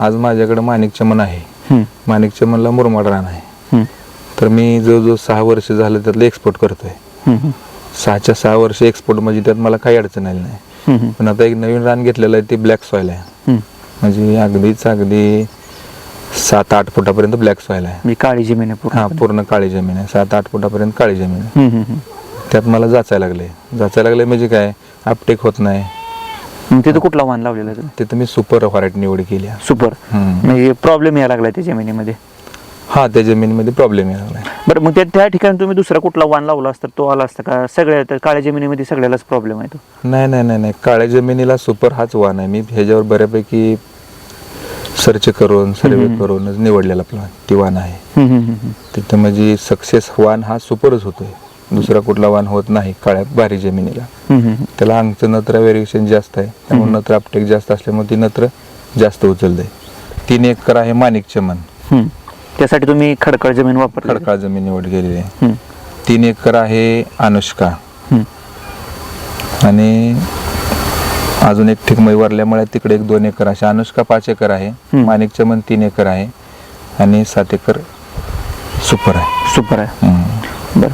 आज माझ्याकडे माणिक चमन आहे. माणिक चमनला मुरमाड रान आहे. तर मी जवळजवळ सहा वर्ष झालं त्यातलं एक्सपोर्ट करतोय. सहाच्या सहा वर्ष एक्सपोर्ट म्हणजे त्यात मला काही अडचण आली नाही. पण आता एक नवीन रान घेतलेलं आहे ते ब्लॅक सॉईल आहे. म्हणजे अगदीच अगदी सात आठ फुटापर्यंत ब्लॅक सॉईल आहे. मी काळी जमीन आहे पूर्ण. हा पूर्ण काळी जमीन आहे. सात आठ फुटापर्यंत काळी जमीन आहे. त्यात मला जाचायला लागले जाचायला लागले म्हणजे काय? अपटेक होत नाही. मग तिथं कुठला वाहन लावलेला आहे? तुम्ही तिथं मी सुपर व्हरायटी निवड केली आहे. सुपर. हम्म. म्हणजे प्रॉब्लेम यायला लागला त्या जमिनीमध्ये? हा त्या जमिनीमध्ये प्रॉब्लेम यायला लागलाय. बरं मग त्या त्या ठिकाणी तुम्ही दुसरा कुठला वाण लावला असता? तो आला असता का? सगळ्या त्या काळ्या जमिनीमध्ये सगळ्यालाच प्रॉब्लेम आहे तो. नाही नाही नाही नाही. काळ्या जमिनीला सुपर हाच वाण आहे. मी ह्याच्यावर बऱ्यापैकी सर्च करून सर्वे. करूनच निवडलेला प्लॉन ती वाण आहे. हम्म, हम्म, हम्म, हम्म. तिथं म्हणजे सक्सेस वाण हा सुपरच होतोय. दुसरा कुठला वाण होत नाही काळ्या भारी जमिनीला. त्याला अंगचं नत्र व्हेरिएशन जास्त आहे. त्यामुळे नत्र अपटेक जास्त असल्यामुळे ती नत्र जास्त उचलते. तीन एकर आहे माणिक चमन. त्यासाठी तुम्ही खडकाळ जमीन वापरली. खडकाळ जमीन निवड केलेली आहे. तीन एकर आहे अनुष्का. आणि अजून एक ठिक मै वरल्यामुळे तिकडे एक दोन एकर असे अनुष्का पाच एकर आहे. माणिक चमन तीन एकर आहे. आणि सात एकर सुपर आहे. सुपर आहे. बरं.